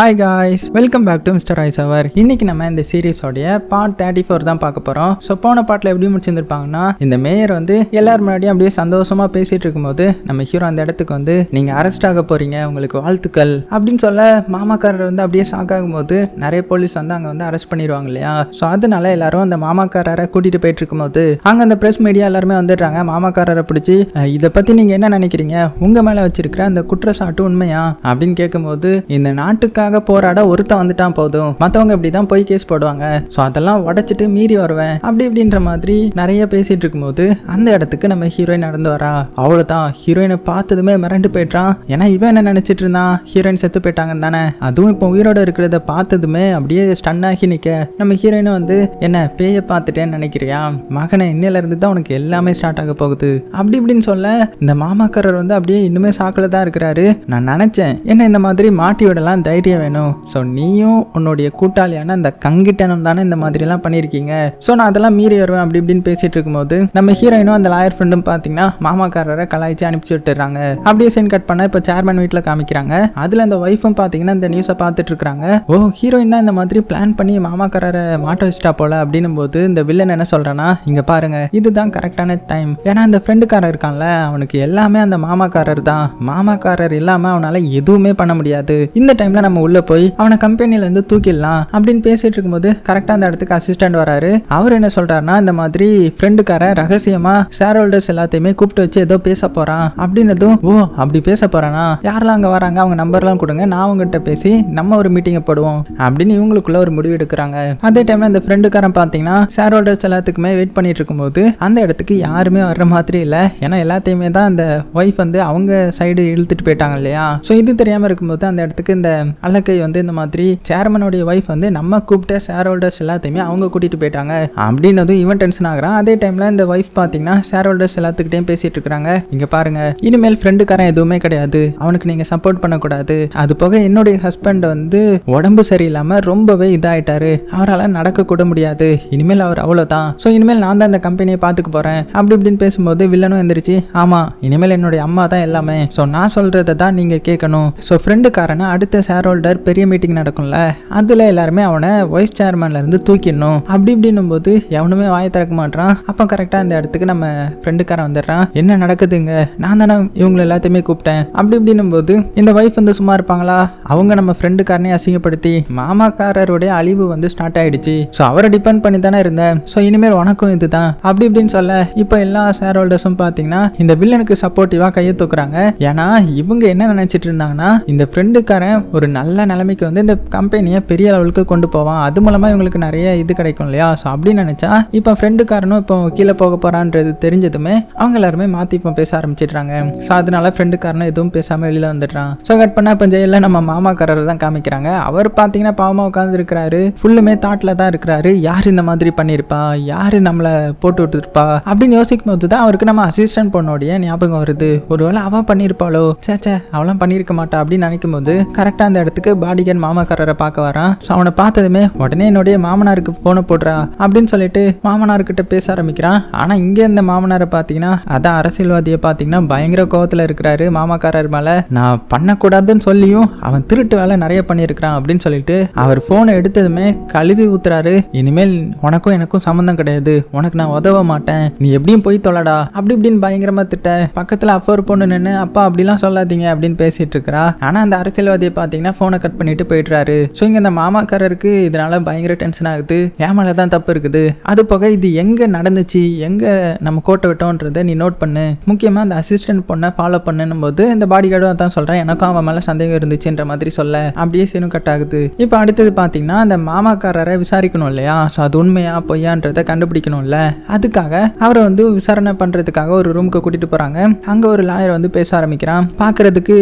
Hi guys welcome back to mister ice அவர் இன்னைக்கு நம்ம இந்த சீரீஸோடைய பார்ட் தேர்ட்டி ஃபோர் தான் பார்க்க போகிறோம் ஸோ போன பாட்டில் எப்படி முடிச்சிருந்துருப்பாங்கன்னா இந்த மேயர் வந்து எல்லாரும் முன்னாடியும் அப்படியே சந்தோஷமாக பேசிகிட்டு இருக்கும்போது நம்ம ஹீரோ அந்த இடத்துக்கு வந்து நீங்கள் அரெஸ்ட் ஆக போகிறீங்க உங்களுக்கு வாழ்த்துக்கள் அப்படின்னு சொல்ல மாமாக்காரர் வந்து அப்படியே ஷாக் ஆகும்போது நிறைய போலீஸ் வந்து அங்கே வந்து அரெஸ்ட் பண்ணிடுவாங்க இல்லையா? ஸோ அதனால எல்லாரும் அந்த மாமாக்காரரை கூட்டிகிட்டு போயிட்டு இருக்கும்போது அங்கே அந்த ப்ரெஸ் மீடியா எல்லாருமே வந்துடுறாங்க. மாமாக்காரரை பிடிச்சி இதை பற்றி நீங்கள் என்ன நினைக்கிறீங்க? உங்கள் மேலே வச்சிருக்கிற அந்த குற்றச்சாட்டு உண்மையா? அப்படின்னு கேட்கும்போது இந்த நாட்டுக்காக போராட ஒருத்தன் வந்துட்டான் போதும். மற்றவங்க இப்படி தான் போய் கேஸ் போடுவாங்க. ஸோ அதெல்லாம் உடைச்சிட்டு மீறி வருவேன். அப்படி இப்படின்ற மாதிரி நிறைய பேசிட்டு இருக்கும்போது அந்த இடத்துக்கு நம்ம ஹீரோயின் நடந்து வரா. அவ்வளோதான் ஹீரோயினை பார்த்ததுமே மிரண்டு போயிட்டான் ஏன்னா இவன் என்ன நினைச்சிட்டு இருந்தான்? ஹீரோயின் செத்து போயிட்டாங்கன்னு தானே. அதுவும் இப்போ உயிரோட இருக்கிறத பார்த்ததுமே அப்படியே ஸ்டன் ஆகி நிற்க நம்ம ஹீரோயினை வந்து என்ன பேயை பார்த்துட்டேன்னு நினைக்கிறியா? மகனை இன்னையில இருந்து தான் உனக்கு எல்லாமே ஸ்டார்ட் ஆக போகுது. அப்படி இப்படின்னு சொல்ல இந்த மாமாக்காரர் வந்து அப்படியே இன்னுமே சாக்கில் தான் இருக்கிறாரு. நான் நினச்சேன் என்ன இந்த மாதிரி மாட்டி விடலாம் தைரியம் வேணும். ஸோ நீயும் உன்னுடைய கூட்டாளியான அந்த கங்கிட்டனம் தானே இந்த மாதிரிலாம் பண்ணியிருக்கீங்க. ஸோ நான் அதெல்லாம் மீறி வருவேன் அப்படி இப்படின்னு பேசிட்டு இருக்கும்போது நம்ம ஹீரோயினும் அந்த லாயர் ஃப்ரெண்டும் பார்த்தீங்கன்னா மாமாக்காரரை கலாய்ச்சி அனுப்பிச்சு விட்டுறாங்க. அப்படியே சீன் கட் பண்ண இப்போ சேர்மேன் வீட்டில் காமிக்கிறாங்க. அதில் அந்த ஒய்ஃபும் பார்த்தீங்கன்னா இந்த நியூஸை பார்த்துட்டு இருக்காங்க ஓ ஹீரோயின் தான் இந்த மாதிரி பிளான் பண்ணி மாமாக்காரரை மாட்ட வச்சிட்டா போல அப்படின்னும் போது இந்த வில்லன் என்ன சொல்கிறேன்னா இங்கே பாருங்க இதுதான் கரெக்டான டைம் ஏன்னா அந்த ஃப்ரெண்டுக்காரர் இருக்கான்ல அவனுக்கு எல்லாமே அந்த மாமாக்காரர் தான். மாமாக்காரர் இல்லாம அவனால எதுவுமே பண்ண முடியாது. இந்த டைம்ல நம்ம உள்ள போய் அவனை கம்பெனில இருந்து தூக்கிடலாம் அப்படின்னு பேசிட்டு இருக்கும்போது கரெக்டா அந்த இடத்துக்கு அசிஸ்டன்ட் வராரு. அவர் என்ன சொல்றாருன்னா இந்த மாதிரி ஃப்ரெண்டுக்காரன் ரகசியமா ஷேர் ஹோல்டர்ஸ் எல்லாத்தையுமே கூப்பிட்டு வச்சு ஏதோ பேச போறான் அப்படின்னதும் ஓ அப்படி பேச போறானா? யாரெல்லாம் அங்க வராங்க? அவங்க நம்பர்லாம் கொடுங்க நான் அவங்ககிட்ட பேசி நம்ம ஒரு மீட்டிங்கை போடுவோம். அப்படின்னு இவங்களுக்குள்ள ஒரு முடிவு எடுக்கிறாங்க. அதே டைம்ல இந்த ஃப்ரெண்டுக்காரன் பார்த்தீங்கன்னா ஷேர் ஹோல்டர்ஸ் எல்லாத்துக்குமே வெயிட் பண்ணிட்டு இருக்கும்போது அந்த இடத்துக்கு யாருமே வர்ற மாதிரி இல்லை. ஏன்னா எல்லாத்தையுமே தான் அந்த ஒய்ஃப் வந்து அவங்க சைடு இழுத்துட்டு போயிட்டாங்க இல்லையா? ஸோ இது தெரியாம இருக்கும்போது அந்த இடத்துக்கு இந்த அல்லக்கை வந்து இந்த மாதிரி சேர்மனுடைய ஒய்ஃப் வந்து நம்ம கூப்பிட்ட ஷேர் ஹோல்டர்ஸ் எல்லாத்தையுமே அவங்க கூட்டிகிட்டு போயிட்டாங்க. அப்படின்னதும் இவன் டென்ஷன் ஆகிறான். அதே டைமில் இந்த ஒய்ஃப் பார்த்தீங்கன்னா ஷேர் ஹோல்டர்ஸ் எல்லாத்துக்கிட்டையும் பேசிட்டு இருக்காங்க இங்கே பாருங்க இனிமேல் ஃப்ரெண்டுக்காரன் எதுவுமே கிடையாது. அவனுக்கு நீங்கள் சப்போர்ட் பண்ணக்கூடாது. அது போக என்னுடைய ஹஸ்பண்ட் வந்து உடம்பு சரியில்லாமல் ரொம்பவே இதாயிட்டாரு. அவரால் நடக்க கூட முடியாது. இனிமேல் அவர் அவ்வளோதான் ஸோ இனிமேல் நான் தான் இந்த கம்பெனியை பார்த்துக்க போறேன். அப்படி இப்படின்னு பேசும்போது வில்லனும் எந்திரிச்சு ஆமா இனிமேல் என்னுடைய அம்மா தான் எல்லாமே. ஸோ நான் சொல்றதை தான் நீங்கள் கேட்கணும். ஸோ ஃப்ரெண்டுக்காரனை அடுத்த ஷேர் ஹோல்டர் பெரிய மீட்டிங் நடக்கும்ல. அதில் எல்லாருமே அவனை வைஸ் சேர்மன்லேருந்து தூக்கிடணும். அப்படி இப்படின்னும் போது எவனுமே வாயை திறக்க மாட்டான் அப்போ கரெக்டாக அந்த இடத்துக்கு நம்ம ஃப்ரெண்டுக்காரன் வந்துடுறான். என்ன நடக்குதுங்க? நான் தானே இவங்களை எல்லாத்தையுமே கூப்பிட்டேன். அப்படி இப்படின்னும் போது இந்த ஒய்ஃப் வந்து சும்மா இருப்பாங்களா? அவங்க நம்ம ஃப்ரெண்டுக்காரனே அசிங்கப்படுத்தி மாமாக்காரருடைய அழிவு வந்து ஸ்டார்ட் ஆயிடுச்சு. ஸோ அவரை டிபெண்ட் பண்ணி தானே இருந்தேன். ஸோ இனிமேல் உனக்கும் இதுதான். அப்படி இப்படின்னு சொல்ல இப்போ எல்லா ஷேர் ஹோல்டர்ஸும் பார்த்தீங்கன்னா இந்த வில்லனுக்கு சப்போர்ட்டிவாக கையை தூக்குறாங்க. ஏன்னா இவங்க என்ன நினைச்சிட்டு இருந்தாங்கன்னா இந்த ஃப்ரெண்டுக்காரன் ஒரு நல்ல நிலைமைக்கு வந்து இந்த கம்பெனியை பெரிய அளவுக்கு கொண்டு போவான். அது மூலமாக இவங்களுக்கு நிறைய இது கிடைக்கும் இல்லையா? ஸோ அப்படின்னு நினச்சா இப்போ ஃப்ரெண்டுக்காரனும் இப்போ கீழே போக போகிறான்றது தெரிஞ்சதுமே அவங்க எல்லாருமே மாற்றி இப்போ பேச ஆரம்பிச்சிடுறாங்க. ஸோ அதனால ஃப்ரெண்டுக்காரனும் எதுவும் பேசாமல் வெளியில் வந்துடுறான். ஸோ கட் பண்ணால் இப்போ ஜெயிலில் நம்ம மாமாக்காரர் தான் காமிக்கிறாங்க. அவர் பார்த்தீங்கன்னா பாவமாக உட்காந்துருக்கிறாரு ஃபுல்லுமே தாட்டில் தான் இருக்கிறாரு. யார் இந்த மாதிரி பண்ணியிருப்பா யார் நம்மளை போட்டு விட்டுருப்பா? அப்படின்னு யோசிக்கும் போது தான் அவருக்கு நம்ம அசிஸ்டன்ட் பொண்ணோடைய ஞாபகம் வருது. ஒருவேளை அவன் பண்ணியிருப்பாளோ சேச்சே அவளாம் பண்ணியிருக்க மாட்டா அப்படின்னு நினைக்கும் போது கரெக்டாக அந்த இடத்துக்கு பாடிகன் மாமாக்காரரை பார்க்க வரான். ஸோ அவனை பார்த்ததுமே உடனே என்னுடைய மாமனாருக்கு போன போடுறா அப்படின்னு சொல்லிட்டு மாமனார்கிட்ட பேச ஆரம்பிக்கிறான். ஆனால் இங்கே இந்த மாமனாரை பார்த்தீங்கன்னா அதான் அரசியல்வாதியை பார்த்தீங்கன்னா பயங்கர கோவத்தில் இருக்கிறாரு மாமாக்காரர் மேலே. நான் பண்ணக்கூடாதுன்னு சொல்லியும் அவன் திருட்டு வேலை நிறைய பண்ணியிருக்கிறான் அப்படின்னு சொல்லிட்டு அவர் ஃபோனை எடுத்ததுமே கழுவி ஊத்துறாரு. இனிமேல் உனக்கும் எனக்கும் சம்மந்தம் கிடையாது. உனக்கு நான் உதவ மாட்டேன். நீ எப்படியும் போய் தொலைடா அப்படி இப்படின்னு பயங்கரமா திட்ட பக்கத்தில் அப்பா ஒரு பொண்ணு நின்று அப்பா அப்படிலாம் சொல்லாதீங்க அப்படின்னு பேசிட்டு இருக்கிறா. ஆனால் அந்த அரசியல்வாதியை பார்த்தீங்கன்னா ஃபோன் கட் பண்ணிட்டு போயிடுறாரு. ஸோ இங்கே இந்த மாமாக்காரருக்கு இதனால பயங்கர டென்ஷன் ஆகுது. என் மேலே தான் தப்பு இருக்குது. அது போக இது எங்கே நடந்துச்சு? எங்கே நம்ம கோட்டை விட்டோன்றதை நீ நோட் பண்ணு. முக்கியமாக அந்த அசிஸ்டன்ட் பொண்ணை ஃபாலோ பண்ணும் போது இந்த பாடி கார்டும் அதான் சொல்கிறேன் எனக்கும் அவன் மேலே சந்தேகம் இருந்துச்சுன்ற மாதிரி சொல்ல. அப்படியே சீனும் கட் ஆகுது. இப்போ அடுத்தது பார்த்தீங்கன்னா அந்த மாமாக்காரரை விசாரிக்கணும் இல்லையா? ஸோ அது உண்மையா பொய்யான்றதை கண்டுபிடிக்கணும்ல. அதுக்காக அவரை வந்து விசாரணை பண்ணுறதுக்காக ஒரு ரூமுக்கு கூட்டிகிட்டு போகிறாங்க அங்கே ஒரு லாயர் வந்து பேச ஆரம்பிக்கிறான். பார்க்கறதுக்கு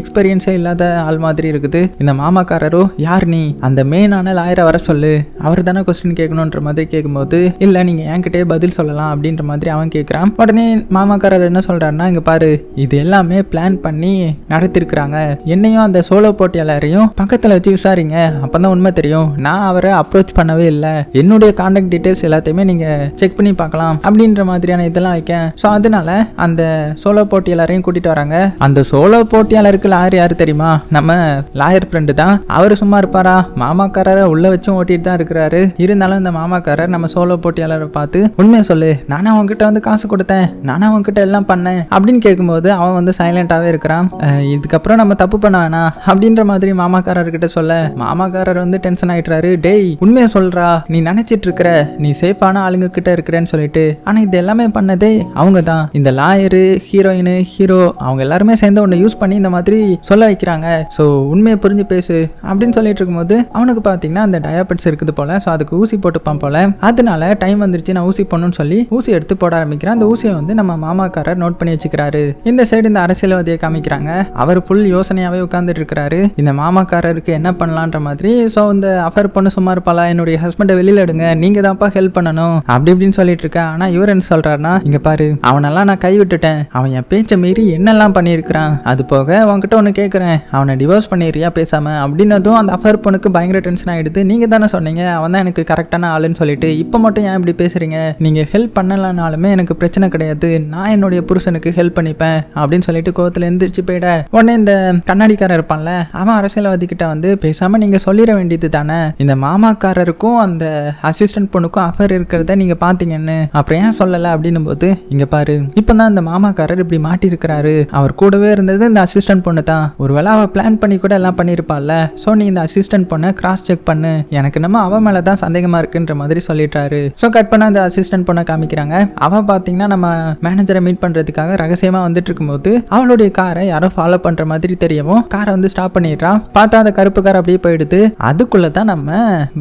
எக்ஸ்பீரியன்ஸே இல்லாத ஆள் மாதிரி இருக்குது. இந்த மாமாக்காரரோ யார் நீ? அந்த மெயினான லாயரை வர சொல்லு. அவர் தானே கொஸ்டின் கேட்கணுன்ற மாதிரி கேட்கும்போது இல்லை நீங்கள் என்கிட்டயே பதில் சொல்லலாம் அப்படின்ற மாதிரி அவன் கேட்குறான் உடனே மாமாக்காரர் என்ன சொல்கிறாருன்னா இங்கே பாரு இது எல்லாமே பிளான் பண்ணி நடத்திருக்கிறாங்க. என்னையும் அந்த சோலோ போட்டியாளரையும் பக்கத்தில் வச்சு விசாரிங்க. அப்போ தான் உண்மை தெரியும். நான் அவரை அப்ரோச் பண்ணவே இல்லை. என்னுடைய கான்டாக்ட் டீட்டெயில்ஸ் எல்லாத்தையுமே நீங்கள் செக் பண்ணி பார்க்கலாம் அப்படின்ற மாதிரியான இதெல்லாம் வைக்கேன் ஸோ அதனால அந்த சோலோ போட்டியாளரையும் கூட்டிட்டு வராங்க. அந்த சோலோ போட்டியாளருக்கு லாயர் யார் தெரியுமா? நம்ம லாயர் லாயர் ஃப்ரெண்டு தான். அவர் சும்மா இருப்பாரா? மாமாக்காரரை உள்ள வச்சும் ஓட்டிட்டு தான் இருக்கிறாரு. இருந்தாலும் இந்த மாமாக்காரர் நம்ம சோலோ போட்டியாளரை பார்த்து உண்மையை சொல்லு நானும் அவன்கிட்ட வந்து காசு கொடுத்தேன். நானும் அவன்கிட்ட எல்லாம் பண்ணேன். அப்படின்னு கேட்கும்போது அவன் வந்து சைலண்டாவே இருக்கிறான். இதுக்கப்புறம் நம்ம தப்பு பண்ண வேணாம். அப்படின்ற மாதிரி மாமாக்காரர்கிட்ட சொல்ல மாமாக்காரர் வந்து டென்ஷன் ஆயிட்டுறாரு டேய் உண்மையை சொல்றா. நீ நினைச்சிட்டு இருக்கிற நீ சேஃபான ஆளுங்க கிட்ட இருக்கிறேன்னு சொல்லிட்டு ஆனா இது எல்லாமே பண்ணதே அவங்க தான். இந்த லாயரு ஹீரோயின் ஹீரோ அவங்க எல்லாருமே சேர்ந்து உன்னை யூஸ் பண்ணி இந்த மாதிரி சொல்ல வைக்கிறாங்க. ஸோ உண்மையை புரிஞ்சு பேசு அப்படின்னு சொல்லிட்டு இருக்கும்போது அவனுக்கு பார்த்தீங்கன்னா அந்த டயாபெட்ஸ் இருக்குது போல ஸோ அதுக்கு ஊசி போட்டுப்பான் போல. அதனால டைம் வந்துருச்சு நான் ஊசி போடணும்னு சொல்லி ஊசி எடுத்து போட ஆரம்பிக்கிறேன். அந்த ஊசியை வந்து நம்ம மாமாக்காரர் நோட் பண்ணி வச்சுக்கிறாரு. இந்த சைடு இந்த அரசியல்வாதியை காமிக்கிறாங்க. அவர் ஃபுல் யோசனையாவே உட்கார்ந்துட்டு இருக்கிறாரு. இந்த மாமாக்காரருக்கு என்ன பண்ணலான்ற மாதிரி ஸோ இந்த அஃபர் பொண்ணு சும்மா இருப்பாளா என்னுடைய ஹஸ்பண்டை வெளியில எடுங்க நீங்க தான்ப்பா ஹெல்ப் பண்ணணும். அப்படி இப்படின்னு சொல்லிட்டு இருக்கேன். ஆனா இவர் என்ன சொல்றாருன்னா இங்க பாரு அவனெல்லாம் நான் கை விட்டுட்டேன் அவன் என் பேச்சை மீறி என்னெல்லாம் பண்ணியிருக்கிறான். அது போக உன்கிட்ட ஒன்று கேட்குறேன் அவனை டிவோர்ஸ் பண்ணிடுறியா பேசாம அப்படின்னதும் அந்த அஃபர் பொண்ணுக்கு பயங்கர டென்ஷன் ஆகிடுது நீங்கள் தானே சொன்னீங்க. அவன் தான் எனக்கு கரெக்டான ஆளுன்னு சொல்லிட்டு. இப்போ மட்டும் ஏன் இப்படி பேசுகிறீங்க நீங்கள் ஹெல்ப் பண்ணலனாலுமே எனக்கு பிரச்சனை கிடையாது. நான் என்னுடைய புருஷனுக்கு ஹெல்ப் பண்ணிப்பேன் அப்படின்னு சொல்லிட்டு கோவத்தில் எந்திரிச்சு போயிட. உடனே இந்த கண்ணாடிக்காரர் இருப்பான்ல அவன் அரசியல்வாதி கிட்ட வந்து பேசாமல் நீங்கள் சொல்லிட வேண்டியது தானே. இந்த மாமாக்காரருக்கும் அந்த அசிஸ்டன்ட் பொண்ணுக்கும் அஃபர் இருக்கிறத நீங்கள் பார்த்தீங்கன்னு அப்புறம் ஏன் சொல்லலை? அப்படின்னும் போது இங்கே பாரு இப்போ தான் இந்த மாமாக்காரர் இப்படி மாட்டியிருக்கிறாரு. அவர் கூடவே இருந்தது இந்த அசிஸ்டன்ட் பொண்ணு தான் ஒருவேளை அவள் பிளான் பண்ணி கூட எல்லாம் பண்ணியிருப்பாள்ல ஸோ நீ இந்த அசிஸ்டன்ட் பொண்ணை கிராஸ் செக் பண்ணு. எனக்கு நம்ம அவ மேல தான் சந்தேகமா இருக்குன்ற மாதிரி சொல்லிட்டாரு ஸோ கட் பண்ண அந்த அசிஸ்டன்ட் பொண்ணை காமிக்கிறாங்க. அவ பாத்தீங்கன்னா நம்ம மேனேஜரை மீட் பண்றதுக்காக ரகசியமா வந்துட்டு இருக்கும்போது அவளுடைய காரை யாரோ ஃபாலோ பண்ற மாதிரி தெரியவும் காரை வந்து ஸ்டாப் பண்ணிடுறான் பார்த்தா அந்த கருப்பு கார் அப்படியே போயிடுது. அதுக்குள்ள தான் நம்ம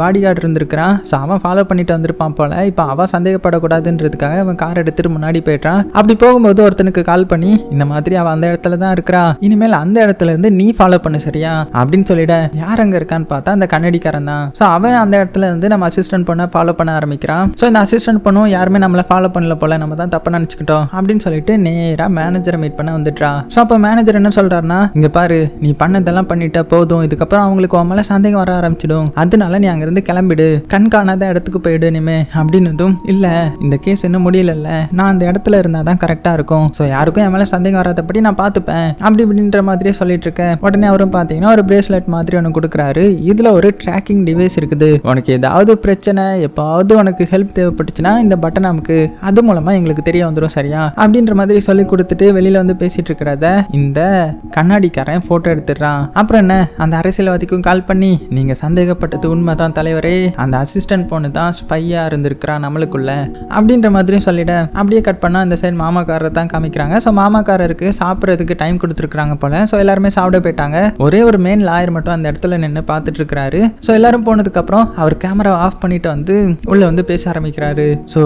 பாடி கார்டு இருந்திருக்கிறான். ஸோ அவன் ஃபாலோ பண்ணிட்டு வந்திருப்பான் போல. இப்போ அவன் சந்தேகப்படக்கூடாதுன்றதுக்காக அவன் கார் எடுத்துட்டு முன்னாடி போயிட்டான் அப்படி போகும்போது ஒருத்தனுக்கு கால் பண்ணி இந்த மாதிரி அவன் அந்த இடத்துல தான் இருக்கிறா. இனிமேல் அந்த இடத்துல இருந்து நீ ஃபாலோ பண்ணு சரியா? அப்படின்னு சொல்லிட யார் அங்க இருக்கான்னு பார்த்தா அந்த கண்ணடிக்காரன் தான். ஸோ அவன் அந்த இடத்துல இருந்து நம்ம அசிஸ்டன்ட் பண்ண ஃபாலோ பண்ண ஆரம்பிக்கிறான். ஸோ இந்த அசிஸ்டன்ட் பண்ணும் யாருமே நம்மளை ஃபாலோ பண்ணல போல நம்ம தான் தப்பா நினச்சிக்கிட்டோம் அப்படின்னு சொல்லிட்டு நேராக மேனேஜரை மீட் பண்ண வந்துட்டா ஸோ அப்போ மேனேஜர் என்ன சொல்றாருன்னா இங்க பாரு நீ பண்ணதெல்லாம் பண்ணிட்டா போதும். இதுக்கப்புறம் அவங்களுக்கு உன் மேல சந்தேகம் வர ஆரம்பிச்சிடும். அதனால நீ அங்கிருந்து கிளம்பிடு. கண் காணாத இடத்துக்கு போயிடு இனிமே அப்படின்னதும் இல்ல இந்த கேஸ் இன்னும் முடியலல்ல. நான் அந்த இடத்துல இருந்தால் தான் கரெக்டா இருக்கும். ஸோ யாருக்கும் என் மேல சந்தேகம் வராதபடி நான் பார்த்துப்பேன். அப்படி இப்படின்ற மாதிரியே சொல்லிட்டு இருக்கேன் உடனே அவரும் பார்த்தீங்கன்னா ஒரு பிரேஸ்லெட் மாதிரி ஒன்று கொடுக்குறாரு. இதில் ஒரு ட்ராக்கிங் டிவைஸ் இருக்குது. உனக்கு ஏதாவது பிரச்சனை எப்பாவது உனக்கு ஹெல்ப் தேவைப்பட்டுச்சுன்னா இந்த பட்டன் நமக்கு அது மூலமாக எங்களுக்கு தெரிய வந்துடும் சரியா? அப்படின்ற மாதிரி சொல்லி கொடுத்துட்டு வெளியில் வந்து பேசிட்டு இருக்கிறத இந்த கண்ணாடிக்காரன் ஃபோட்டோ எடுத்துடுறான். அப்புறம் என்ன? அந்த அரசியல்வாதிக்கும் கால் பண்ணி நீங்கள் சந்தேகப்பட்டது உண்மை தான் தலைவரே. அந்த அசிஸ்டன்ட் பொண்ணு தான் ஸ்பையாக இருந்திருக்கிறான் நம்மளுக்குள்ள. அப்படின்ற மாதிரியும் சொல்லிட அப்படியே கட் பண்ணால் அந்த சைடு மாமாக்காரரை தான் காமிக்கிறாங்க. ஸோ மாமாக்காரருக்கு சாப்பிட்றதுக்கு டைம் கொடுத்துருக்குறாங்க போல. ஸோ எல்லாருமே சாப்பிட போயிட்டாங்க. ஒரே ஒரு மெயின் லாயர் மட்டும் அந்த இடத்துல நின்று பார்த்துட்டு இருக்கிறாரு ஸோ எல்லாரும் போனதுக்கப்புறம் அவர் கேமரா ஆஃப் பண்ணிட்டு வந்து உள்ள வந்து பேச ஆரம்பிக்கிறாரு. ஸோ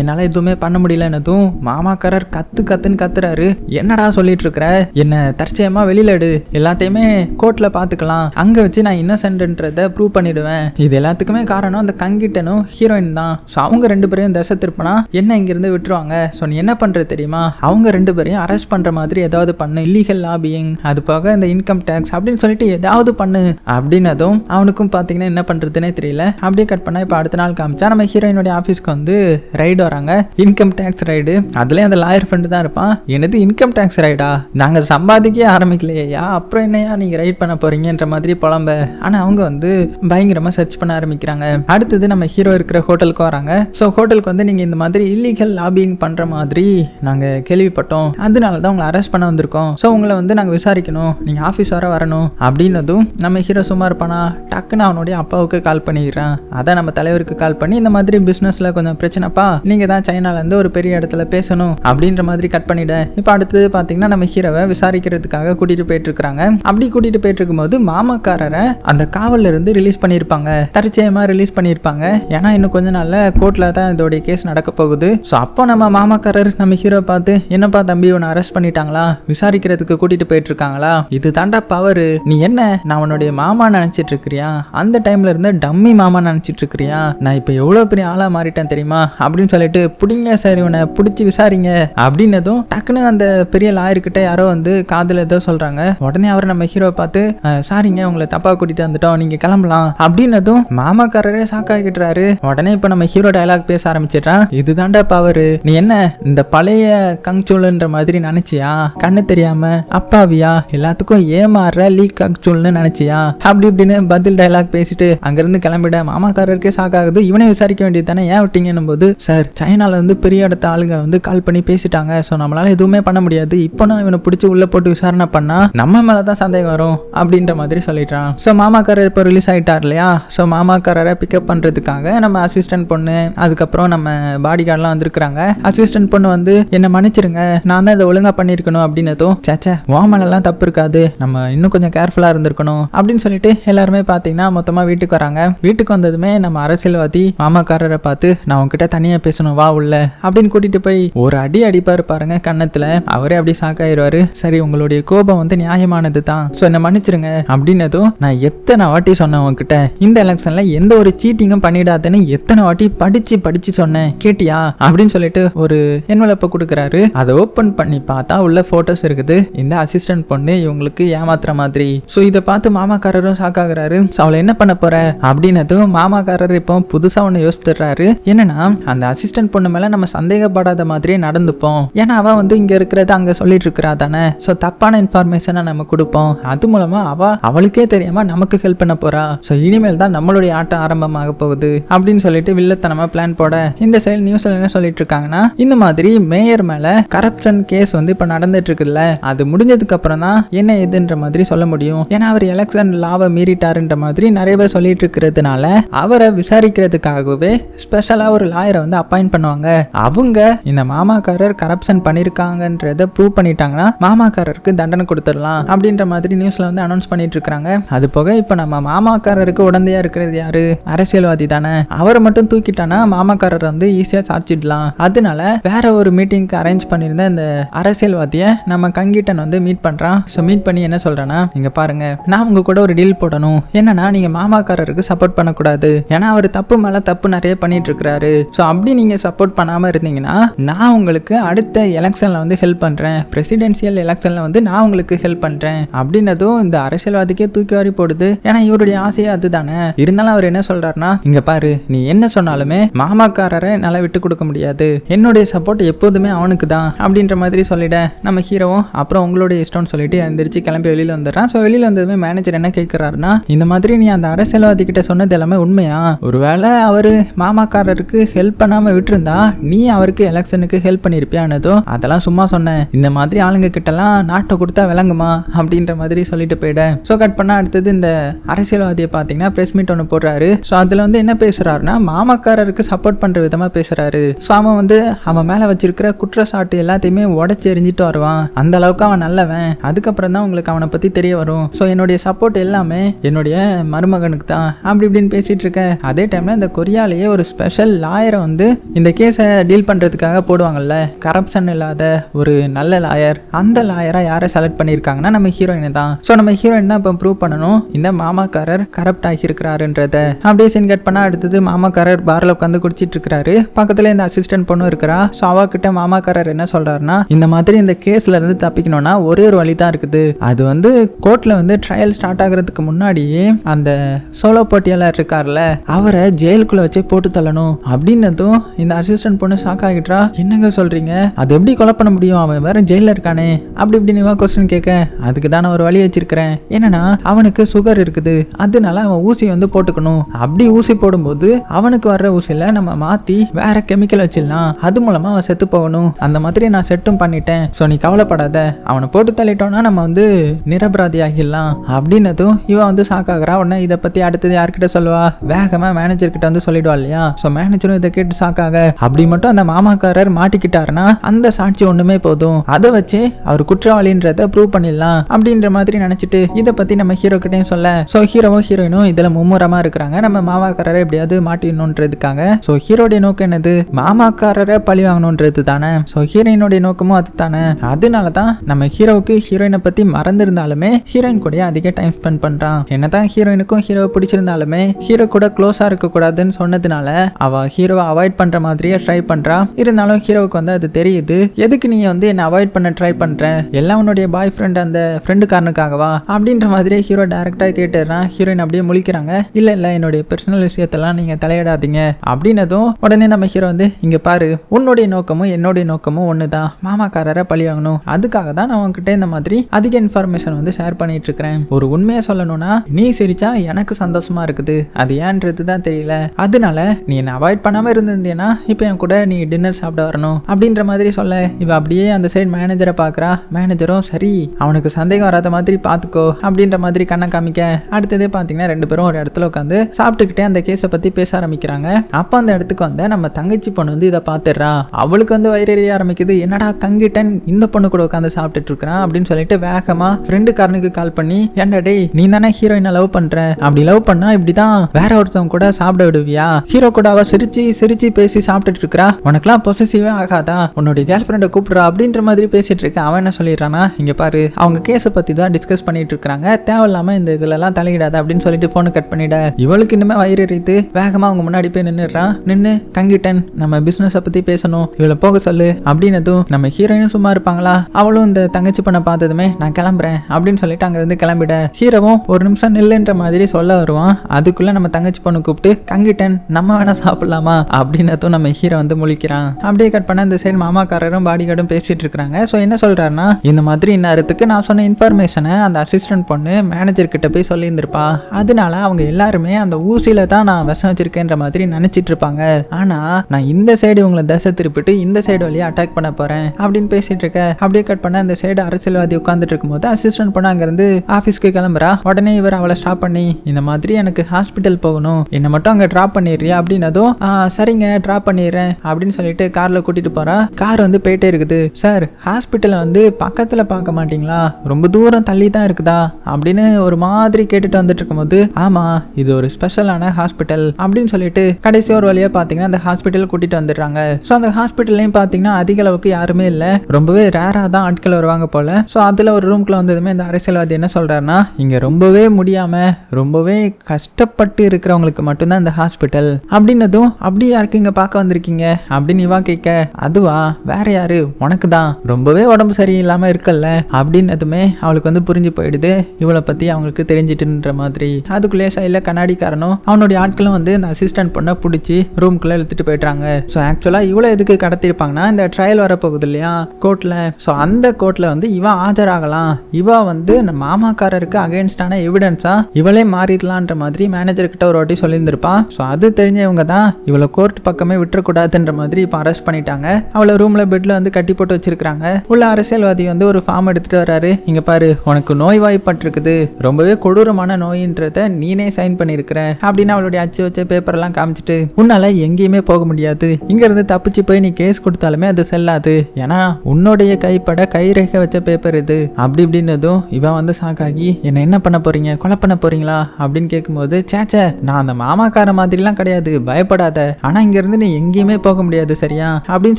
என்னால் எதுவுமே பண்ண முடியலன்னதும் மாமாக்காரர் கத்து கத்துன்னு கத்துறாரு. என்னடா சொல்லிட்டு இருக்கிற என்ன தற்சயமா வெளியில எடு. எல்லாத்தையுமே கோர்ட்ல பாத்துக்கலாம் அங்க வச்சு நான் இன்னசென்ட்ன்றத ப்ரூவ் பண்ணிடுவேன். இது எல்லாத்துக்குமே காரணம் அந்த கங்கிட்டனும் ஹீரோயின் தான். ஸோ அவங்க ரெண்டு பேரையும் தசை திருப்பினா என்ன இங்கிருந்து விட்டுருவாங்க? ஸோ நீ என்ன பண்ற தெரியுமா? அவங்க ரெண்டு பேரையும் அரெஸ்ட் பண்ற மாதிரி ஏதாவது பண்ணு. இல்லீகல் லாபியிங் அது போக இந்த இன்கம் டேக்ஸ் அப்படின்னு சொல்லிட்டு ஏதாவது பண்ணு அப்படின்னதும் அவனுக்கும் பார்த்தீங்கன்னா என்ன பண்ணுறதுனே தெரியல. அப்படியே கட் பண்ணால் இப்போ அடுத்த நாள் காமிச்சா நம்ம ஹீரோயினுடைய ஆஃபீஸ்க்கு வந்து ரைடு வராங்க. இன்கம் டேக்ஸ் ரைடு அதுலேயும் அந்த லாயர் ஃப்ரெண்டு தான் இருப்பான். என்னது இன்கம் டேக்ஸ் ரைடா நாங்கள் சம்பாதிக்கே ஆரம்பிக்கலையா அப்புறம் என்னையா நீங்கள் ரைட் பண்ண போறீங்கன்ற மாதிரி புலம்ப. ஆனால் அவங்க வந்து பயங்கரமாக சர்ச் பண்ண ஆரம்பிக்கிறாங்க. அடுத்தது நம்ம ஹீரோ இருக்கிற ஹோட்டலுக்கு வராங்க. ஸோ ஹோட்டலுக்கு வந்து நீங்கள் இந்த மாதிரி இல்லீகல் லாபிங் பண்ணுற மாதிரி நாங்கள் கேள்விப்பட்டோம். அதனால தான் உங்களை அரெஸ்ட் பண்ண வந்திருக்கோம். ஸோ உங்களை வந்து நாங்கள் விசாரிக்கணும். நீங்கள் ஆஃபீஸ் வர வரணும். அப்படின்னதும் நம்ம ஹீரோ சும்மா இருப்பானா டக்குன்னு அவனுடைய அப்பாவுக்கு கால் பண்ணிடுறான். அதான் நம்ம தலைவருக்கு கால் பண்ணி இந்த மாதிரி பிஸ்னஸில் கொஞ்சம் பிரச்சனைப்பா நீங்கள் தான் சைனாலேருந்து ஒரு பெரிய இடத்துல பேசணும் அப்படின்ற மாதிரி கட் பண்ணிட. இப்போ அடுத்தது பார்த்தீங்கன்னா நம்ம ஹீரோவை விசாரிக்கிறதுக்காக கூட்டிகிட்டு போயிட்டுருக்காங்க அப்படி கூட்டிகிட்டு போயிட்டு இருக்கும்போது மாமாக்காரரை அந்த காவல்ல இருந்து ரிலீஸ் பண்ணியிருப்பாங்க. தற்சயமாக ரிலீஸ் பண்ணியிருப்பாங்க. ஏன்னா இன்னும் கொஞ்ச நாள்ல கோர்ட்டில் தான் இதோடைய கேஸ் நடக்க போகுது. ஸோ அப்போ நம்ம மாமாக்காரர் நம்ம ஹீரோ பார்த்து என்னப்பா தம்பி உன்னை அரெஸ்ட் பண்ணிட்டாங்களா? விசாரிக்கிறதுக்கு கூட்டிட்டு போயிட்டு இருக்காங்களா இது தாண்டா பவர் நீ என்ன நான் உன்னுடைய மாமா நினைச்சிட்டு இருக்கிறியா அந்த டைம்ல இருந்த டம்மி மாமா நினைச்சிட்டு இருக்கிறியா நான் இப்போ எவ்வளோ பெரிய ஆளா மாறிட்டேன் தெரியுமா? அப்படின்னு சொல்லிட்டு பிடிங்க சார் இவனை பிடிச்சி விசாரிங்க. அப்படின்னதும் டக்குன்னு அந்த பெரிய லாயர்கிட்ட யாரோ வந்து காதில் ஏதோ சொல்றாங்க. உடனே அவர் நம்ம ஹீரோ பார்த்து சாரிங்க உங்களை தப்பா கூட்டிட்டு வந்துட்டோம் நீங்க கிளம்பலாம். அப்படின்னதும் மாமாக்காரரே ஷாக் ஆகிட்டுறாரு உடனே இப்போ நம்ம ஹீரோ டயலாக் பேச ஆரம்பிச்சிட்டான் இதுதான்டா பவர் நீ என்ன இந்த பழைய கங்சூலுன்ற மாதிரி நினைச்சியா? கண்ணு தெரியாம அப்பாவியா? எல்லாத்துக்கும் ஏமாறுற லீக் கக்சுல்னு நினைச்சியா? அப்படி இப்படின்னு பதில் டைலாக் பேசிட்டு அங்கிருந்து கிளம்பிட மாமாக்காரருக்கே ஷாக் ஆகுது. விசாரிக்க வேண்டியது தானே? ஏன் விட்டீங்கன்னும் போது சார் சைனால இருந்து பெரிய இடத்த ஆளுங்க வந்து கால் பண்ணி பேசிட்டாங்க. ஸோ நம்மளால எதுவுமே பண்ண முடியாது. இப்போ நான் இவனை பிடிச்சி உள்ள போட்டு விசாரணை பண்ணா நம்ம மேல தான் சந்தேகம் வரும் அப்படின்ற மாதிரி சொல்லிட்டான். ஸோ மாமாக்காரர் இப்போ ரிலீஸ் ஆயிட்டார் இல்லையா? ஸோ மாமாக்காரரை பிக்கப் பண்றதுக்காக நம்ம அசிஸ்டன்ட் பொண்ணு அதுக்கப்புறம் நம்ம பாடி கார்டெலாம் வந்திருக்கிறாங்க. அசிஸ்டன்ட் பொண்ணு வந்து என்ன மன்னிச்சிருங்க. நான் தான் இதை ஒழுங்கா பண்ணியிருக்கணும் அப்படின்னதும் சேச்சே ஓமலெல்லாம் தப்பு இருக்காது. நம்ம இன்னும் கொஞ்சம் கேர்ஃபுல்லாக இருந்திருக்கணும் அப்படின்னு சொல்லிட்டு எல்லாருமே பார்த்தீங்கன்னா மொத்தமாக வீட்டுக்கு வராங்க. வீட்டுக்கு வந்ததுமே நம்ம அரசியல்வாதி மாமாக்காரரை பார்த்து நான் உங்ககிட்ட தனியாக பேசணும் வா உள்ள அப்படின்னு கூட்டிட்டு போய் ஒரு அடி அடிப்பாரு பாருங்க கன்னத்தில். அவரே அப்படி சாக்காயிருவாரு சரி உங்களுடைய கோபம் வந்து நியாயமானது தான். ஸோ என்ன மன்னிச்சிருங்க. அப்படின்னதும் நான் எத்தனை வாட்டி சொன்னேன் உங்ககிட்ட இந்த எலெக்ஷன்ல எந்த ஒரு சீட்டிங்கும் பண்ணிடாதுன்னு எத்தனை வாட்டி படிச்சு படிச்சு சொன்னேன். கேட்டியா? அப்படின்னு சொல்லிட்டு ஒரு என்வலப்பை கொடுக்குறாரு. அதை ஓப்பன் பண்ணி பார்த்தா உள்ள போட்டோஸ் இருக்குது. இந்த அசிஸ்டன்ட் பொண்ணு இவங்களுக்கு ஏமாத்துற மாதிரி ஸோ இதை பார்த்து மாமாக்காரரும் ஷாக் ஆகுறாரு. அவளை என்ன பண்ண போற? அப்படின்னதும் மாமாக்காரர் இப்போ புதுசா ஒன்று யோசித்துறாரு என்னன்னா அந்த அசிஸ்டன்ட் பொண்ணு மேல நம்ம சந்தேகப்படாத மாதிரியே நடந்துப்போம். ஏன்னா அவ வந்து இங்க இருக்கிறத அங்க சொல்லிட்டு இருக்கிறா தானே. ஸோ தப்பான இன்ஃபர்மேஷனை நம்ம கொடுப்போம். அது மூலமா அவ அவளுக்கே தெரியாம நமக்கு ஹெல்ப் பண்ண போறா. ஸோ இனிமேல் தான் நம்மளுடைய ஆட்டம் ஆரம்பமாக போகுது அப்படின்னு சொல்லிட்டு வில்லத்தனமா பிளான் போட இந்த சைடு நியூஸ்ல என்ன சொல்லிட்டு இருக்காங்கன்னா இந்த மாதிரி மேயர் மேல கரப்ஷன் கேஸ் வந்து இப்ப நடந்துட்டு இருக்குல்ல அது முடிஞ்சதுக்கு அப்புறம் தான் என்ன ஏதுன்ற மாதிரி சொல்ல முடியும். ஏன்னா அவர் எலெக்ஷன் லாவை மீறிட்டாருன்ற மாதிரி நிறைய பேர் சொல்லிட்டு இருக்கிறதுனால அவரை விசாரிக்கிறதுக்காகவே ஸ்பெஷலாக ஒரு லாயரை வந்து அப்பாயிண்ட் பண்ணுவாங்க. அவங்க இந்த மாமாக்காரர் கரப்ஷன் பண்ணியிருக்காங்கன்றத ப்ரூவ் பண்ணிட்டாங்கன்னா மாமாக்காரருக்கு தண்டனை கொடுத்துடலாம் அப்படின்ற மாதிரி நியூஸில் வந்து அனௌன்ஸ் பண்ணிட்டு இருக்காங்க அது போக இப்போ நம்ம மாமாக்காரருக்கு உடந்தையா இருக்கிறது யாரு? அரசியல்வாதி தானே. அவரை மட்டும் தூக்கிட்டானா மாமாக்காரர் வந்து ஈஸியாக சாட்சிடலாம் அதனால வேற ஒரு மீட்டிங்க்கு அரேஞ்ச் பண்ணியிருந்த இந்த அரசியல்வாதியை நம்ம கங்கிட்டன் வந்து மீட் பண்ணுறான் ஸோ மீட் பண்ணி என்ன சொல்றேன்னா நீங்க பாருங்க. நான் உங்க கூட ஒரு டீல் போடணும். என்னன்னா நீங்க மாமாக்காரருக்கு சப்போர்ட் பண்ணக்கூடாது. ஏன்னா அவர் தப்பு மேல தப்பு நிறைய பண்ணிட்டு இருக்கிறாரு ஸோ அப்படி நீங்க சப்போர்ட் பண்ணாம இருந்தீங்கன்னா நான் உங்களுக்கு அடுத்த எலெக்ஷன்ல வந்து ஹெல்ப் பண்றேன். பிரசிடென்சியல் எலெக்ஷன்ல வந்து நான் உங்களுக்கு ஹெல்ப் பண்றேன். அப்படின்னதும் இந்த அரசியல்வாதிக்கே தூக்கி வாரி போடுது. ஏன்னா இவருடைய ஆசையே அதுதானே. இருந்தாலும் அவர் என்ன சொல்றாருன்னா இங்க பாரு நீ என்ன சொன்னாலுமே மாமாக்காரரை என்னால் விட்டு கொடுக்க முடியாது. என்னுடைய சப்போர்ட் எப்போதுமே அவனுக்கு தான். அப்படின்ற மாதிரி சொல்லிட நம்ம ஹீரோவும் அப்புறம் உங்களுடைய இஷ்டம்னு சொல்லிட்டு எழுந்திரிச்சு கிளம்பி வெளியில் வந்துடுறான். ஸோ வெளியில் வந்ததுமே மேனேஜர் என்ன கேட்குறாருன்னா இந்த மாதிரி நீ அந்த அரசியல்வாதி கிட்ட சொன்னது எல்லாமே உண்மையா? ஒருவேளை அவர் மாமாக்காரருக்கு ஹெல்ப் பண்ணாமல் விட்டுருந்தா நீ அவருக்கு எலெக்ஷனுக்கு ஹெல்ப் பண்ணியிருப்பியானதோ அதெல்லாம் சும்மா சொன்னேன். இந்த மாதிரி ஆளுங்க கிட்டலாம் நாட்டை கொடுத்தா விளங்குமா? அப்படின்ற மாதிரி சொல்லிட்டு போயிட்டேன். ஸோ கட் பண்ணால் அடுத்தது இந்த அரசியல்வாதியை பார்த்தீங்கன்னா ப்ரெஸ் மீட் ஒன்று போடுறாரு. ஸோ அதில் வந்து என்ன பேசுறாருன்னா மாமாக்காரருக்கு சப்போர்ட் பண்ணுற விதமாக பேசுறாரு. ஸோ அவன் வந்து அவன் மேலே வச்சிருக்கிற குற்றச்சாட்டு எல்லாத்தையுமே உடச்சி எறிஞ்சிட்டு வருவான். அந்த அளவுக்கு அவன் நல்லவன். அதுக்கப்புறம் தான் உங்களுக்கு அவனை பற்றி தெரிய வரும். ஸோ என்னுடைய சப்போர்ட் எல்லாமே என்னுடைய மருமகனுக்கு தான். அப்படி இப்படின்னு பேசிட்டு இருக்கேன் அதே டைம்ல இந்த கொரியாலேயே ஒரு ஸ்பெஷல் லாயரை வந்து இந்த கேஸை டீல் பண்றதுக்காக போடுவாங்கல்ல? கரப்ஷன் இல்லாத ஒரு நல்ல லாயர் அந்த லாயரா யாரை செலக்ட் பண்ணியிருக்காங்கன்னா நம்ம ஹீரோயினை தான். ஸோ நம்ம ஹீரோயின் தான் இப்போ ப்ரூவ் பண்ணணும். இந்த மாமாக்காரர் கரப்ட் ஆகியிருக்கிறாருன்றத. அப்படியே சீன் கட் பண்ணா அடுத்தது மாமாக்காரர் பார்ல உட்காந்து குடிச்சிட்டு இருக்கிறாரு பக்கத்துல இந்த அசிஸ்டன்ட் பொண்ணு இருக்கிறா. ஸோ அவகிட்ட மாமாக்காரர் என்ன சொல்றாருன்னா இந்த மாதிரி இந்த கேஸ்ல இருந்து தப்பிக்கணும்னா ஒரே ஒரு வழி தான் இருக்குது. அது வந்து கோர்ட் கோர்ட்டில் வந்து ட்ரையல் ஸ்டார்ட் ஆகுறதுக்கு முன்னாடியே அந்த சோலோ போட்டியாளர் இருக்கார்ல அவரை ஜெயிலுக்குள்ள வச்சே போட்டு தள்ளணும் அப்படின்னதும் இந்த அசிஸ்டன்ட் பொண்ணு ஷாக் ஆகிட்டா என்னங்க சொல்றீங்க? அது எப்படி கொலை பண்ண முடியும்? அவன் வேற ஜெயில இருக்கானே. அப்படி இப்படி கொஸ்டின் கேட்க அதுக்கு தான் நான் ஒரு வழி வச்சிருக்கிறேன். என்னன்னா அவனுக்கு சுகர் இருக்குது. அதனால அவன் ஊசி வந்து போட்டுக்கணும். அப்படி ஊசி போடும்போது அவனுக்கு வர்ற ஊசியில நம்ம மாத்தி வேற கெமிக்கல் வச்சிடலாம். அது மூலமா அவன் செத்து போகணும். அந்த மாதிரி நான் செட்டும் பண்ணிட்டேன். ஸோ நீ கவலைப்படாத. அவனை போட்டு தள்ளிட்டோம்னா நம்ம வந்து நிரபராதி ஆகிடலாம் அப்படின்னதும் இவன் வந்து ஷாக் ஆகுறா. உடனே இதை பத்தி அடுத்தது யார்கிட்ட சொல்லுவா? வேகமா மேனேஜர் கிட்ட வந்து சொல்லிடுவா இல்லையா? ஸோ மேனேஜரும் இதை கேட்டு ஷாக் ஆக அப்படி மட்டும் அந்த மாமாக்காரர் மாட்டிக்கிட்டாருன்னா அந்த சாட்சி ஒண்ணுமே போதும். அதை வச்சு அவர் குற்றவாளின்றத ப்ரூவ் பண்ணிடலாம் அப்படின்ற மாதிரி நினைச்சிட்டு இதை பத்தி நம்ம ஹீரோ கிட்டையும் சொல்ல. ஸோ ஹீரோவும் ஹீரோயினும் இதுல மும்முரமா இருக்கிறாங்க. நம்ம மாமாக்காரரை எப்படியாவது மாட்டிடணுன்றதுக்காக. ஸோ ஹீரோடைய நோக்கம் என்னது? மாமாக்காரரை பழி வாங்கணுன்றது தானே. ஸோ ஹீரோயினுடைய நோக்கமும் அது தானே அதனால தான் நம்ம ஹீரோவுக்கு ஹீரோயினை பத்தி மறந்துருந்தாலுமே ஹீரோயின் கூட அதிக டைம் ஸ்பெண்ட் பண்றான். என்னதான் ஹீரோயினுக்கும் ஹீரோவை பிடிச்சிருந்தாலுமே ஹீரோ கூட க்ளோஸா இருக்க கூடாதுன்னு சொன்னதுனால அவ ஹீரோவை அவாய்ட் பண்ற மாதிரியே ட்ரை பண்றா. இருந்தாலும் ஹீரோவுக்கு வந்து அது தெரியுது. எதுக்கு நீ வந்து என்ன அவாய்ட் பண்ண ட்ரை பண்ற? எல்லாம் உன்னுடைய பாய் ஃப்ரெண்ட் அந்த ஃப்ரெண்டு காரனுக்காகவா? அப்படின்ற மாதிரியே ஹீரோ டேரக்டா கேட்டுறான் ஹீரோயின் அப்படியே முழிக்கிறாங்க. இல்ல இல்ல என்னுடைய பர்சனல் விஷயத்தெல்லாம் நீங்க தலையிடாதீங்க. அப்படின்னதும் உடனே நம்ம ஹீரோ வந்து இங்க பாரு உன்னுடைய நோக்கமும் என்னுடைய நோக்கமும் ஒண்ணுதான். மாமாக்காரரை பழி வாங்கணும். அதுக்காக தான் நான் உன்கிட்ட இந்த மாதிரி அதிக இன்ஃபர்மேஷன் வந்து ஷேர் பண்ணிட்டு இருக்கிறேன் ஒரு உண்மையை சொல்லணும்னா நீ சிரிச்சா எனக்கு சந்தோஷமா இருக்குது. அது ஏன்றது தான் தெரியல. அதனால நீ என்னை அவாய்ட் பண்ணாம இருந்திருந்தேன்னா இப்போ என் கூட நீ டின்னர் சாப்பிட வரணும். அப்படின்ற மாதிரி சொல்ல. இவ அப்படியே அந்த சைடு மேனேஜரை பார்க்குறா மேனேஜரும் சரி அவனுக்கு சந்தேகம் வராத மாதிரி பார்த்துக்கோ அப்படின்ற மாதிரி கண்ணை காமிக்க. அடுத்ததே பார்த்தீங்கன்னா ரெண்டு பேரும் ஒரு இடத்துல உட்காந்து சாப்பிட்டுக்கிட்டே அந்த கேஸை பற்றி பேச ஆரம்பிக்கிறாங்க. அப்போ அந்த இடத்துக்கு வந்த நம்ம தங்கச்சி பொண்ணு வந்து இதை பார்த்துடுறா அவளுக்கு வந்து வயிறறிய ஆரம்பிக்குது. என்னடா தங்கிட்டன். இந்த பொண்ணு கூட உட்காந்து சாப்பிட்டுட்டு இருக்கிறான். அப்படின்னு சொல்லிட்டு வேகமாக ஃப்ரெண்டுக்காரனுக்கு கால் பண்ணி ஏன்டா டேய் நீ தானே ஹீரோயினை லவ் பண்ற? அப்படி லவ் பண்ணா இப்படிதான் வேற ஒருத்தவங்க கூட சாப்பிட விடுவியா? ஹீரோ கூட அவ சிரிச்சு சிரிச்சு பேசி சாப்பிட்டுட்டு இருக்கா உனக்குலாம் பொசசிவே ஆகாதா? உன்னுடைய கேர்ள் ஃப்ரெண்டை கூப்பிடுறா அப்படின்ற மாதிரி பேசிட்டு இருக்க. அவன் என்ன சொல்லிடுறானா இங்க பாரு அவங்க கேஸை பத்தி தான் டிஸ்கஸ் பண்ணிட்டு இருக்காங்க தேவையில்லாம இந்த இதுல எல்லாம் தலையிடாத அப்படின்னு சொல்லிட்டு போனை கட் பண்ணிட. இவளுக்கு இன்னுமே வயிறு எரித்து வேகமா அவங்க முன்னாடி போய் நின்னுடுறான் நின்னு தங்கிட்டன். நம்ம பிசினஸை பத்தி பேசணும். இவளை போக சொல்லு. அப்படின்னதும் நம்ம ஹீரோயினும் சும்மா இருப்பாங்களா? அவளும் இந்த தங்கச்சி பண்ண பார்த்ததுமே நான் கிளம்புறேன் அப்படின்னு சொல்லிட்டு அங்கிருந்து கிளம்பிட. ஹீரோவும் ஒரு நிமிஷம் நில்லுன்ற மாதிரி சொல்ல வருவான். அதுக்குள்ள நம்ம தங்கச்சி பொண்ணு கூப்பிட்டு கங்கிட்டன் நம்ம வேணா சாப்பிடலாமா? அப்படின்னதும் நம்ம ஹீரோ வந்து முழிக்கிறான். அப்படியே கட் பண்ண இந்த சைடு மாமாக்காரரும் பாடி கார்டும் பேசிட்டு இருக்காங்க ஸோ என்ன சொல்றாருன்னா இந்த மாதிரி இந்நேரத்துக்கு நான் சொன்ன இன்ஃபர்மேஷனை அந்த அசிஸ்டன்ட் பொண்ணு மேனேஜர் கிட்ட போய் சொல்லியிருந்திருப்பா. அதனால அவங்க எல்லாருமே அந்த ஊசியில தான் நான் விஷம் வச்சிருக்கேன்ற மாதிரி நினைச்சிட்டு இருப்பாங்க. ஆனா நான் இந்த சைடு உங்களை தசை திருப்பிட்டு இந்த சைடு வழியா அட்டாக் பண்ண போறேன் அப்படின்னு பேசிட்டு இருக்க. அப்படியே கட் பண்ண இந்த சைடு அரசியல்வாதி உட்காந்துட்டு இருக்கும்போது அசிஸ்டன்ட் பொண்ணு இருந்து ஆஃபீஸ்க்கு கிளம்புறா. உடனே இவர் அவளை ஸ்டாப் பண்ணி இந்த மாதிரி எனக்கு ஹாஸ்பிட்டல் போகணும். என்னை மட்டும் அங்கே ட்ராப் பண்ணிடுறியா? அப்படின்னதும் சரிங்க ட்ராப் பண்ணிடுறேன். அப்படின்னு சொல்லிட்டு காரில் கூட்டிட்டு போறா. கார் வந்து போயிட்டே இருக்குது. சார் ஹாஸ்பிட்டலை வந்து பக்கத்தில் பார்க்க மாட்டீங்களா? ரொம்ப தூரம் தள்ளி தான் இருக்குதா? அப்படின்னு ஒரு மாதிரி கேட்டுட்டு வந்துட்டு இருக்கும்போது ஆமா இது ஒரு ஸ்பெஷலான ஹாஸ்பிட்டல் அப்படின்னு சொல்லிட்டு கடைசி ஒரு வழியா பார்த்தீங்கன்னா அந்த ஹாஸ்பிட்டல் கூட்டிட்டு வந்துடுறாங்க. ஸோ அந்த ஹாஸ்பிட்டல்லையும் பார்த்தீங்கன்னா அதிக அளவுக்கு யாருமே இல்லை. ரொம்பவே ரேராக தான் ஆட்கள் வருவாங்க போல. ஸோ அதில் ஒரு ரூம்குள்ள வந்ததுமே இந்த அரசியல்வாதி என்ன சொல்கிறாருன்னா இங்கே ரொம்பவே முடியாமல் ரொம்பவே கஷ்டப்பட்டு இருக்கிறவங்களுக்கு மட்டும்தான் இந்த ஹாஸ்பிட்டல் அப்படின்னதும் அப்படி யாருக்கு இங்கே பார்க்க வந்திருக்கீங்க? அப்படின்னு இவா கேட்க அதுவா? வேற யாரு? உனக்கு தான் ரொம்பவே உடம்பு சரியில்லாமல் இருக்கல்ல? அப்படின்னதுமே அவளுக்கு வந்து புரிஞ்சு போயிடுது. இவளை பற்றி அவங்களுக்கு தெரிஞ்சிட்டுன்ற மாதிரி. அதுக்குள்ளேயே சைடில் கண்ணாடிக்காரனும் அவனுடைய ஆட்களும் வந்து இந்த அசிஸ்டன்ட் பொண்ணை பிடிச்சி ரூம்குள்ளே இழுத்துட்டு போயிட்டாங்க ஸோ ஆக்சுவலாக இவ்வளோ எதுக்கு கடத்திருப்பாங்கன்னா இந்த ட்ரையல் வரப்போகுது இல்லையா? கோர்ட்டில் ஸோ அந்த கோர்ட்டில் வந்து இவன் ஆஜராகலாம். இவன் வந்து அந்த மாமாக்காரருக்கு அகைன்ஸ்டான எவிடன்ஸா இவளே மாறிடலான்ற மாதிரி மேனேஜர் கிட்ட ஒரு வாட்டி சொல்லியிருந்திருப்பா. ஸோ அது தெரிஞ்சவங்க தான் இவளை கோர்ட் பக்கமே விட்டுறக்கூடாதுன்ற மாதிரி இப்போ அரெஸ்ட் பண்ணிட்டாங்க. அவளை ரூம்ல பெட்ல வந்து கட்டி போட்டு வச்சிருக்காங்க உள்ள அரசியல்வாதி வந்து ஒரு ஃபார்ம் எடுத்துட்டு வராரு இங்க பாரு உனக்கு நோய் வாய்ப்பட்டிருக்குது ரொம்பவே கொடூரமான நோயின்றத நீனே சைன் பண்ணியிருக்கிற அப்படின்னு அவளுடைய அச்சு வச்ச பேப்பர் எல்லாம் காமிச்சிட்டு உன்னால எங்கேயுமே போக முடியாது. இங்க இருந்து தப்பிச்சு போய் நீ கேஸ் கொடுத்தாலுமே அது செல்லாது. ஏன்னா உன்னுடைய கைப்பட கைரேகை வச்ச பேப்பர் இது. அப்படி இப்படின்னதும் தான் வந்து ஷாக்காகி என்ன என்ன பண்ண போறீங்க? கொலை பண்ண போறீங்களா? அப்படின்னு கேட்கும்போது சேச்சே நான் அந்த மாமாக்கார மாதிரிலாம் கிடையாது பயப்படாத. ஆனா இங்க இருந்து நீ எங்கேயுமே போக முடியாது சரியா? அப்படின்னு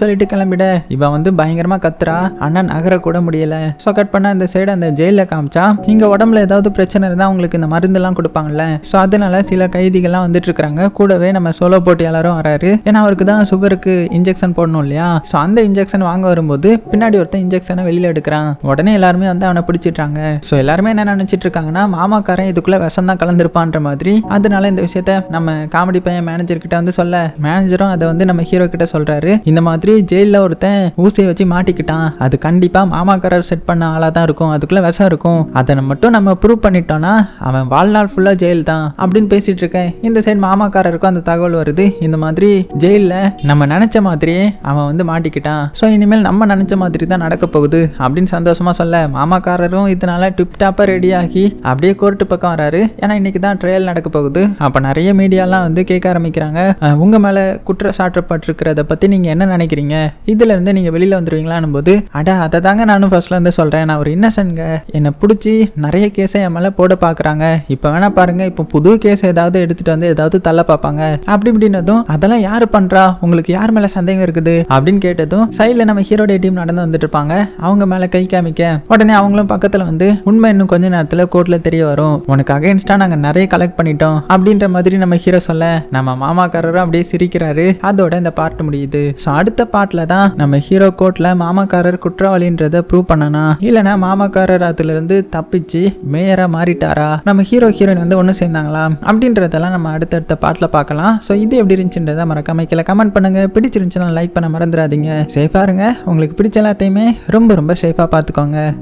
சொல்லிட்டு கிளம்பிட. இவன் வந்து பயங்கரமா கத்துறா. அண்ணன் நகர கூட முடியல. ஸோ கட் பண்ண இந்த சைடு அந்த ஜெயில காமிச்சா இங்க உடம்புல ஏதாவது பிரச்சனை இருந்தா உங்களுக்கு இந்த மருந்தெல்லாம் கொடுப்பாங்கல்ல. ஸோ அதனால சில கைதிகள்லாம் வந்துட்டு இருக்காங்க கூடவே நம்ம சோலோ போட்டியாளரும் வராரு. ஏன்னா அவருக்கு தான் சுகருக்கு இன்ஜெக்ஷன் போடணும் இல்லையா? ஸோ அந்த இன்ஜெக்ஷன் வாங்க வரும்போது பின்னாடி ஒருத்தன் இன்ஜெக்ஷனை வெளியில எடுக்கிறான். உடனே எல்லாருமே வந்து அவனை பிடிச்சிட்டாங்க ஸோ எல்லாருமே என்ன நினச்சிட்டு இருக்காங்கன்னா மாமாக்காரன் இதுக்குள்ள விஷம் தான் கலந்துருப்பான்ற மாதிரி. அதனால இந்த விஷயத்த நம்ம காமெடி பையன் மேனேஜர் கிட்ட வந்து சொல்ல மேனேஜரும் அதை வந்து நம்ம ஹீரோ கிட்ட சொல்றாரு. இந்த மாதிரி ஜெயிலில் ஒருத்தன் ஊசியை வச்சு மாட்டிக்கிட்டான். அது கண்டிப்பா மாமாக்காரர் செட் பண்ண ஆளாக தான் இருக்கும். அதுக்குள்ள விஷம் இருக்கும். அதை மட்டும் நம்ம ப்ரூவ் பண்ணிட்டோம்னா அவன் வாழ்நாள் ஃபுல்லாக ஜெயில் தான் அப்படின்னு பேசிட்டு இருக்கேன். இந்த சைடு மாமாக்காரருக்கும் அந்த தகவல் வருது. இந்த மாதிரி ஜெயிலில் நம்ம நினைச்ச மாதிரியே அவன் வந்து மாட்டிக்கிட்டான். ஸோ இனிமேல் நம்ம நினைச்ச மாதிரி தான் நடக்க போகுது அப்படின்னு சந்தோஷமா சொல்ல மாமாக்காரரும் இதனால டிப் டாப்பாக ரெடி ஆகி அப்படியே கோர்ட்டு பக்கம் வராரு. ஏன்னா இன்னைக்கு தான் ட்ரையல் நடக்க போகுது. அப்போ நிறைய மீடியாலாம் வந்து கேட்க ஆரம்பிக்கிறாங்க. உங்கள் மேலே குற்றம் சாட்டப்பட்டிருக்கிறத பற்றி நீங்கள் என்ன நினைக்கிறீங்க? இதுலேருந்து இருந்து வெளியில் வெளியில போது அட அதை தாங்க நானும் ஃபர்ஸ்ட்லேருந்து சொல்கிறேன் நான் ஒரு இன்னசென்ட்ங்க என்னை பிடிச்சி நிறைய கேஸை என் மேலே போட பார்க்குறாங்க இப்போ வேணா பாருங்கள் இப்போ புது கேஸ் ஏதாவது எடுத்துகிட்டு வந்து ஏதாவது தள்ள பார்ப்பாங்க அப்படி இப்படின்னதும் அதெல்லாம் யார் பண்ணுறா உங்களுக்கு யார் மேலே சந்தேகம் இருக்குது? அப்படின்னு கேட்டதும் சைடில் நம்ம ஹீரோடைய டீம் நடந்து வந்துட்டு இருப்பாங்க. அவங்க மேலே கை காமிக்க. உடனே அவங்களும் பக்கத்தில் வந்து உண்மை இன்னும் கொஞ்ச நேரத்துல கோர்ட்ல தெரிய வரும். உனக்கு அகைன்ஸ்டா நாங்க நிறைய கலெக்ட் பண்ணிட்டோம். அப்படின்ற மாதிரி நம்ம ஹீரோ சொல்ல நம்ம மாமாக்காரரும் அப்படியே சிரிக்கிறாரு. அதோட இந்த பார்ட் முடியுது. ஸோ அடுத்த பார்ட்ல தான் நம்ம ஹீரோ கோர்ட்ல மாமாக்காரர் குற்றவாளின்றத ப்ரூவ் பண்ணனா. இல்லைன்னா மாமாக்காரர் அதுல இருந்து தப்பிச்சு மேயரா மாறிட்டாரா? நம்ம ஹீரோ ஹீரோயின் வந்து ஒன்று சேர்ந்தாங்களா? அப்படின்றதெல்லாம் நம்ம அடுத்தடுத்த பார்ட்ல பார்க்கலாம். ஸோ இது எப்படி இருந்துச்சுன்றதை மறக்காம கீழே கமெண்ட் பண்ணுங்க. பிடிச்சிருந்துச்சுன்னா லைக் பண்ண மறந்துடாதீங்க. சேஃபா இருங்க உங்களுக்கு பிடிச்ச எல்லாத்தையுமே ரொம்ப ரொம்ப சேஃபா பார்த்துக்கோங்க.